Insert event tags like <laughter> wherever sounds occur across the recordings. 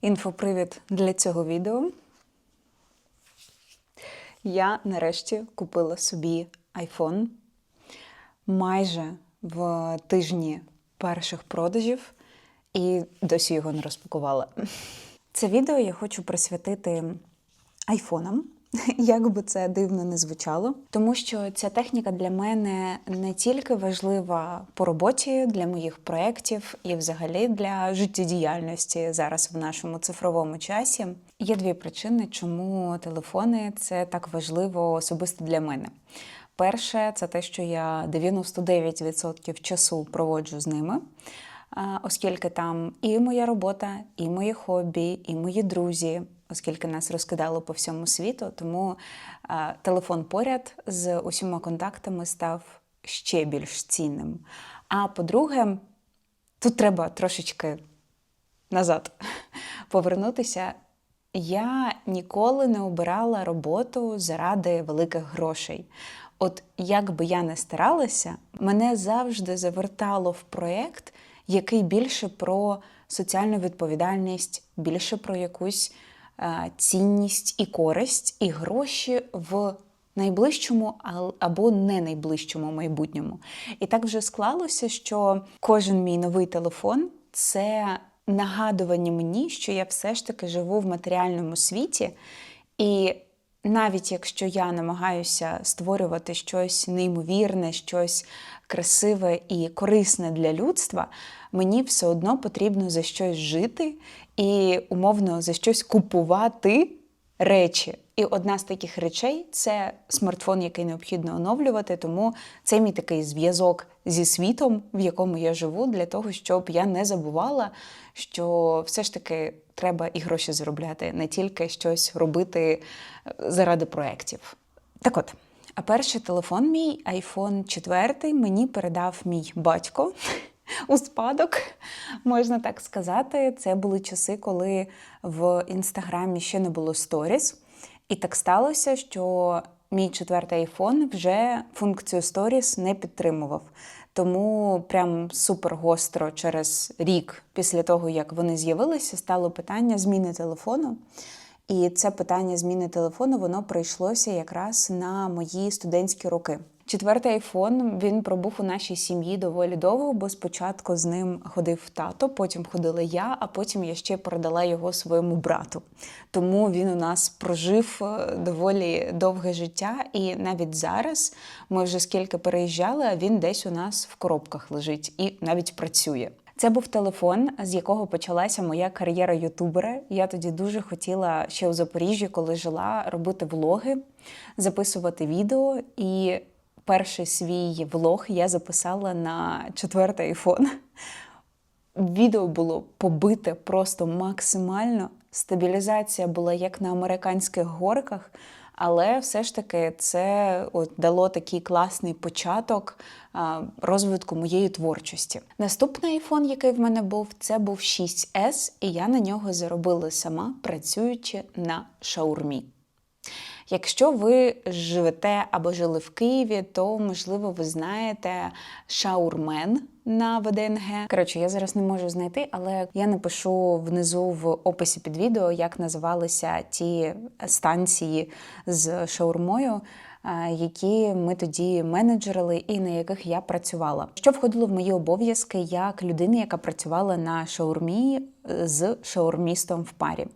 Інфопривід для цього відео. Я нарешті купила собі iPhone майже в тижні перших продажів і досі його не розпакувала. Це відео я хочу присвятити айфонам, <laughs> як би це дивно не звучало, тому що ця техніка для мене не тільки важлива по роботі для моїх проєктів і взагалі для життєдіяльності зараз в нашому цифровому часі. Є дві причини, чому телефони це так важливо особисто для мене. Перше, це те, що я 99% часу проводжу з ними, оскільки там і моя робота, і мої хобі, і мої друзі, оскільки нас розкидало по всьому світу, тому а, телефон поряд з усіма контактами став ще більш цінним. А по-друге, тут треба трошечки назад <laughs> повернутися. Я ніколи не обирала роботу заради великих грошей. От як би я не старалася, мене завжди завертало в проєкт, який більше про соціальну відповідальність, більше про якусь е, цінність і користь, і гроші в найближчому або не найближчому майбутньому. І так вже склалося, що кожен мій новий телефон це нагадування мені, що я все ж таки живу в матеріальному світі. І навіть якщо я намагаюся створювати щось неймовірне, щось красиве і корисне для людства, мені все одно потрібно за щось жити і умовно за щось купувати речі. І одна з таких речей це смартфон, який необхідно оновлювати. Тому це мій такий зв'язок зі світом, в якому я живу, для того, щоб я не забувала, що все ж таки треба і гроші заробляти, не тільки щось робити е, заради проєктів. Так от. А перший телефон мій, iPhone 4, мені передав мій батько <laughs> у спадок, можна так сказати. Це були часи, коли в інстаграмі ще не було сторіс. І так сталося, що мій четвертий iPhone вже функцію сторіс не підтримував. Тому прям супер гостро через рік після того, як вони з'явилися, стало питання зміни телефону. І це питання зміни телефону воно прийшлося якраз на мої студентські роки. Четвертий айфон він пробув у нашій сім'ї доволі довго, бо спочатку з ним ходив тато, потім ходила я, а потім я ще передала його своєму брату. Тому він у нас прожив е, доволі довге життя, і навіть зараз ми вже скільки переїжджали, а він десь у нас в коробках лежить і навіть працює. Це був телефон, з якого почалася моя кар'єра ютубера. Я тоді дуже хотіла ще у Запоріжжі, коли жила, робити влоги, записувати відео. І перший свій влог я записала на четвертий айфон. Відео було побите просто максимально. Стабілізація була як на американських горках, але все ж таки це от дало такий класний початок розвитку моєї творчості. Наступний айфон, який в мене був, це був 6S, і я на нього заробила сама, працюючи на шаурмі. Якщо ви живете або жили в Києві, то можливо ви знаєте шаурмен на ВДНГ. Коротше, я зараз не можу знайти, але я напишу внизу в описі під відео, як називалися ті станції з шаурмою. е, Які ми тоді менеджерили і на яких я працювала, що входило в мої обов'язки як людини, яка працювала на шаурмі е, з шаурмістом в парі.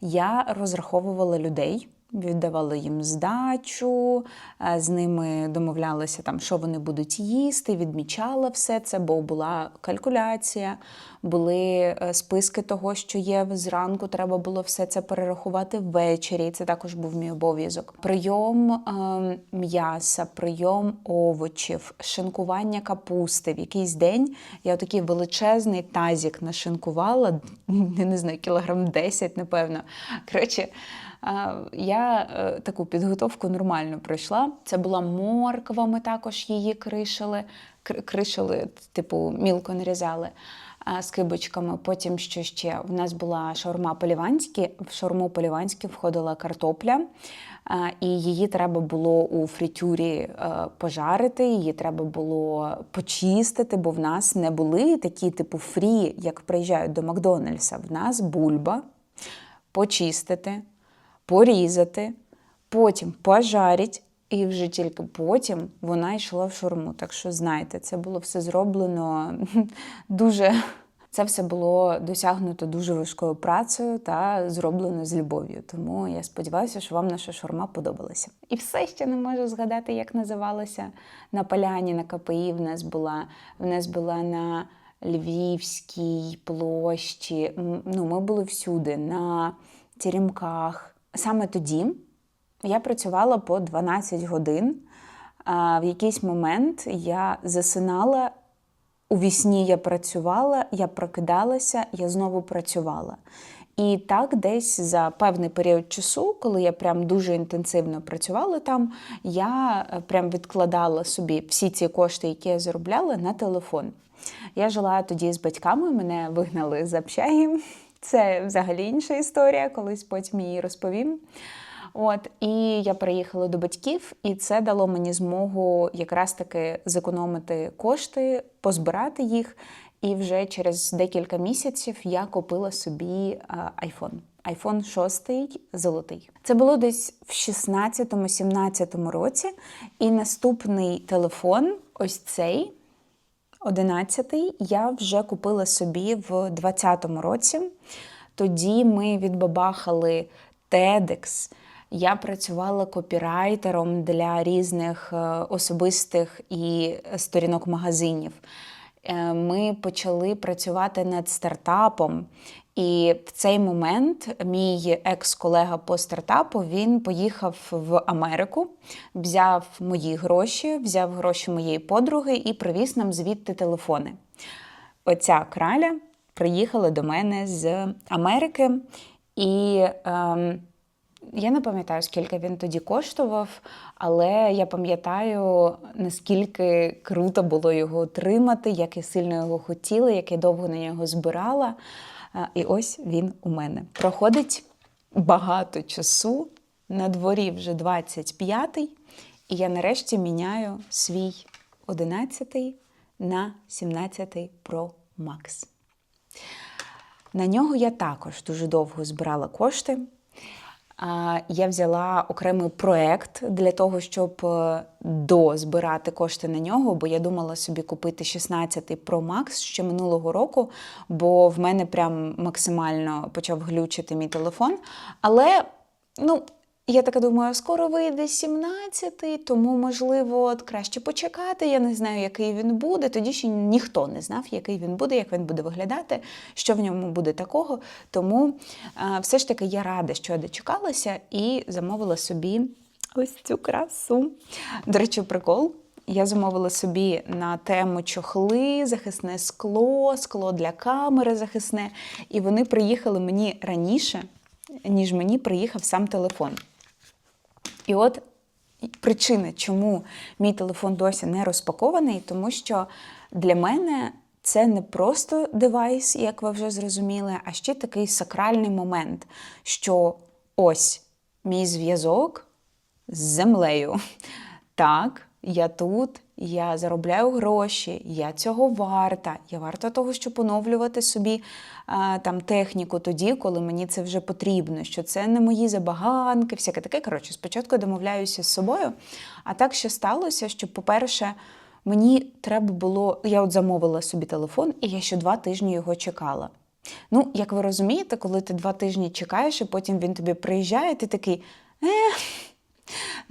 Я розраховувала людей, віддавала їм здачу, е, з ними домовлялися, там, що вони будуть їсти, відмічала все це, бо була калькуляція, були е, списки того, що є зранку, треба було все це перерахувати ввечері. Це також був мій обов'язок. Прийом е, м'яса, прийом овочів, шинкування капусти. В якийсь день я такий величезний тазік нашинкувала, не знаю, кілограм 10, напевно. Коротше, е, я е, таку підготовку нормально пройшла. Це була морква, ми також її кришили, Кр- кришили, типу, мілко нарізали з кибочками. Потім що ще? У нас була шаурма по-ліванськи. В шаурму по-ліванськи входила картопля, і її треба було у фритюрі е, пожарити, її треба було почистити, бо в нас не були такі, типу, фрі, як приїжджають до Макдональдса. В нас бульба. почистити, порізати, потім пожарить, і вже тільки потім вона йшла в шурму. Так що знайте, це було все зроблено <laughs> дуже. Це все було досягнуто дуже важкою працею та зроблено з любов'ю. Тому я сподіваюся, що вам наша шурма подобалася. І все ще не можу згадати, як називалася на поляні, на КПІ. В нас була в нас була на Львівській площі. Ну, ми були всюди, на Теремках. Саме тоді я працювала по 12 годин. В якийсь момент я засинала. У вісні я працювала, я прокидалася, я знову працювала. І так, десь за певний період часу, коли я прям дуже інтенсивно працювала там, я е, прям відкладала собі всі ці кошти, які я заробляла, на телефон. Я жила тоді з батьками, мене вигнали з общаги. <laughs> Це взагалі інша історія, колись потім її розповім. От і я приїхала до батьків, і це дало мені змогу якраз таки зекономити кошти, позбирати їх. І вже через декілька місяців я купила собі айфон. Айфон 6 золотий. Це було десь в 16-17 році. І наступний телефон, ось цей, 11-й, я вже купила собі в 20-му році. Тоді ми відбабахали TEDx. Я працювала копірайтером для різних е, особистих і сторінок магазинів. Е, Ми почали працювати над стартапом. І в цей момент мій екс-колега по стартапу він поїхав в Америку, взяв мої гроші, взяв гроші моєї подруги і привіз нам звідти телефони. Оця краля приїхала до мене з Америки, і ем, я не пам'ятаю, скільки він тоді коштував, але я пам'ятаю, наскільки круто було його отримати, як я сильно його хотіла, як я довго на нього збирала. І ось він у мене. Проходить багато часу, на дворі вже 25-й, і я нарешті міняю свій 11-й на 17-й Pro Max. На нього я також дуже довго збирала кошти. Я взяла окремий проект для того, щоб е, дозбирати кошти на нього, бо я думала собі купити 16 Pro Max ще минулого року, бо в мене прям максимально почав глючити мій телефон. Але, ну, я така думаю, скоро вийде 17-й, тому, можливо, краще почекати. Я не знаю, який він буде. Тоді ще ніхто не знав, який він буде, як він буде виглядати, що в ньому буде такого. Тому все ж таки я рада, що я дочекалася і замовила собі ось цю красу. До речі, прикол. Я замовила собі на тему чохли, захисне скло, скло для камери захисне. І вони приїхали мені раніше, ніж мені приїхав сам телефон. І от причина, чому мій телефон досі не розпакований, тому що для мене це не просто девайс, як ви вже зрозуміли, а ще такий сакральний момент, що ось мій зв'язок з землею. Так, я тут, я заробляю гроші, я цього варта. Я варта того, щоб оновлювати собі а, там техніку тоді, коли мені це вже потрібно, що це не мої забаганки, всяке таке. Коротше, спочатку домовляюся з собою. А так що сталося, що, по-перше, мені треба було, я от замовила собі телефон, і я ще два тижні його чекала. Ну, як ви розумієте, коли ти два тижні чекаєш, і потім він тобі приїжджає, ти такий. Е,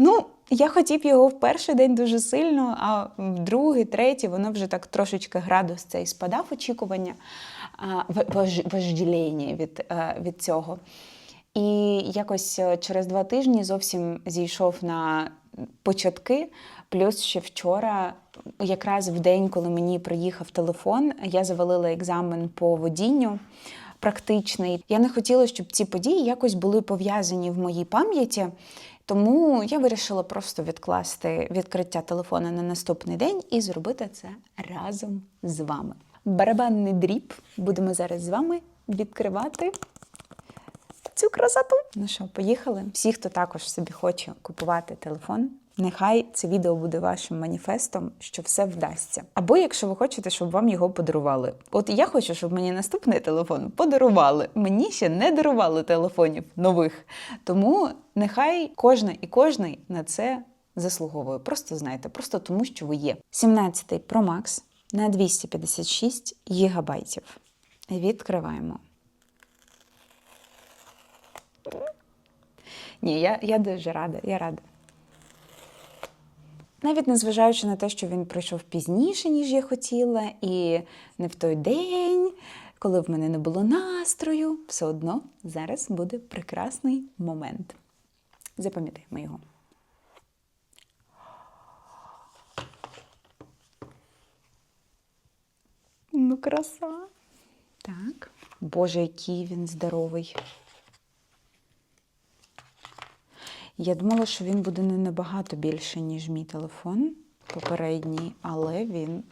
Ну, я хотів його в перший день дуже сильно, а в другий, третій, воно вже так трошечки градус цей спадав очікування, вожділення від, е, від цього. І якось е, через два тижні зовсім зійшов на початки. Плюс ще вчора, якраз в день, коли мені приїхав телефон, я завалила екзамен по водінню. Практичний. Я не хотіла, щоб ці події якось були пов'язані в моїй пам'яті. Тому я вирішила просто відкласти відкриття телефона на наступний день і зробити це разом з вами. Барабанний дріб будемо зараз з вами відкривати цю красоту. Ну що, поїхали? Всі, хто також собі хоче купувати телефон, Нехай це відео буде вашим маніфестом, що все вдасться. Або якщо ви хочете, щоб вам його подарували. От я хочу, щоб мені наступний телефон подарували. Мені ще не дарували телефонів нових. Тому нехай кожна і кожний на це заслуговує. Просто знайте, просто тому, що ви є. 17 Pro Max на 256 гігабайтів. Відкриваємо. Ні, я, я дуже рада, я рада. Навіть незважаючи на те, що він прийшов пізніше, ніж я хотіла, і не в той день, коли в мене не було настрою, все одно зараз буде прекрасний момент. Запам'ятаємо його. Ну, краса. Так. Боже, який він здоровий. Я думала, що він буде не набагато більше, ніж мій телефон попередній, але він.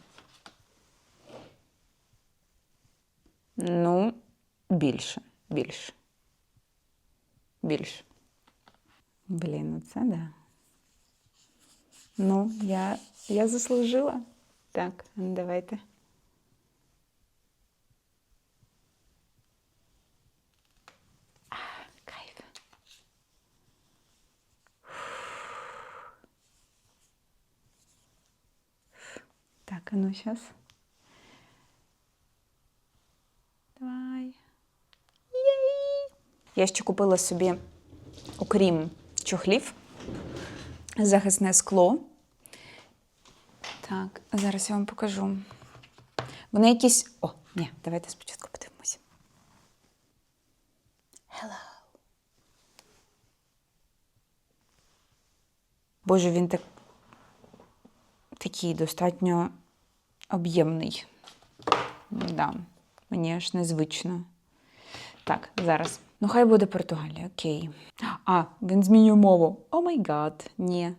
Ну, більше, більше. Більше. Блін, ну це да. Ну, я, я заслужила. Так, давайте. Так, а ну сейчас. Давай. Єй! Я ще купила собі, окрім чохлів, захисне скло. Так, зараз я вам покажу. Вони якісь. О, ні, давайте спочатку подивимося. Hello. Боже, він так такий достатньо об'ємний. Да, мені аж незвично. Так, зараз. Ну, хай буде Португалія, окей. А, він змінює мову. О май гад, ні.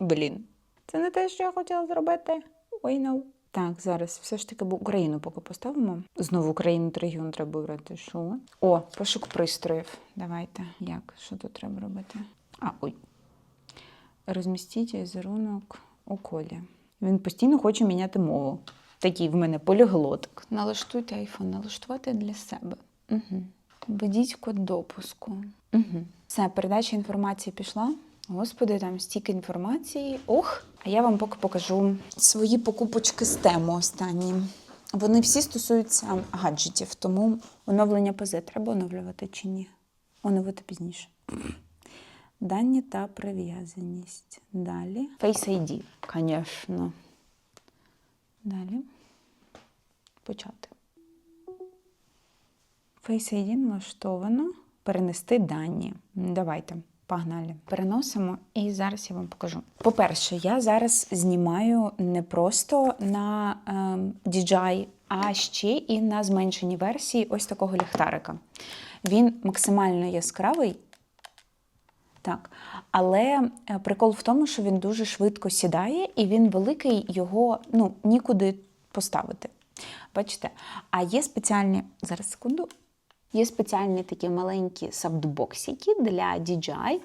Блін. Це не те, що я хотіла зробити. Ой, no. Так, зараз все ж таки Україну поки поставимо. Знову Україну регіон треба брати. Що? О, пошук пристроїв. Давайте. Як? Що тут треба робити? А, ой. Розмістіть візерунок у колі. Він постійно хоче міняти мову. Такий в мене поліглотик. Налаштуйте айфон, налаштувати для себе. Угу. Введіть допуску. Угу. Все, передача інформації пішла. Господи, там стільки інформації. Ох! А я вам поки покажу свої покупочки з тему останні. Вони всі стосуються гаджетів, тому оновлення ПЗ треба оновлювати чи ні? Оновити пізніше. Дані та прив'язаність. Далі. Face ID, звісно. Далі. Почати. Face ID налаштовано. Перенести дані. Давайте, погнали. Переносимо і зараз я вам покажу. По-перше, я зараз знімаю не просто на е, DJI, а ще і на зменшеній версії ось такого ліхтарика. Він максимально яскравий. Так, але е, прикол в тому, що він дуже швидко сідає, і він великий, його ну, нікуди поставити. Бачите? А є спеціальні, зараз секунду, є спеціальні такі маленькі сафтбоксики для DJI,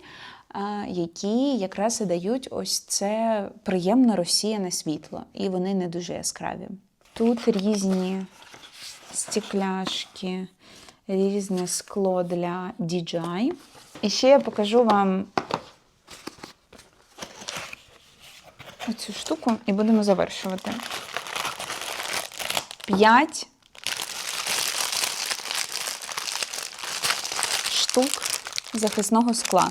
е, які якраз і дають ось це приємно розсіяне світло, і вони не дуже яскраві. Тут різні стекляшки, різне скло для DJI. І ще я покажу вам оцю штуку і будемо завершувати. П'ять штук захисного скла.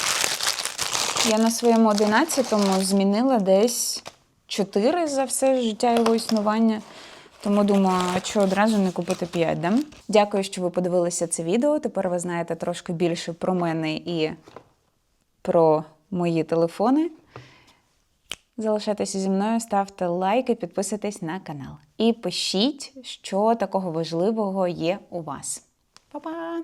Я на своєму 11-му змінила десь 4 за все життя його існування. Тому думаю, що одразу не купити 5, да? Дякую, що ви подивилися це відео. Тепер ви знаєте трошки більше про мене і про мої телефони. Залишайтеся зі мною, ставте лайки, підписуйтесь на канал. І пишіть, що такого важливого є у вас. Па-па!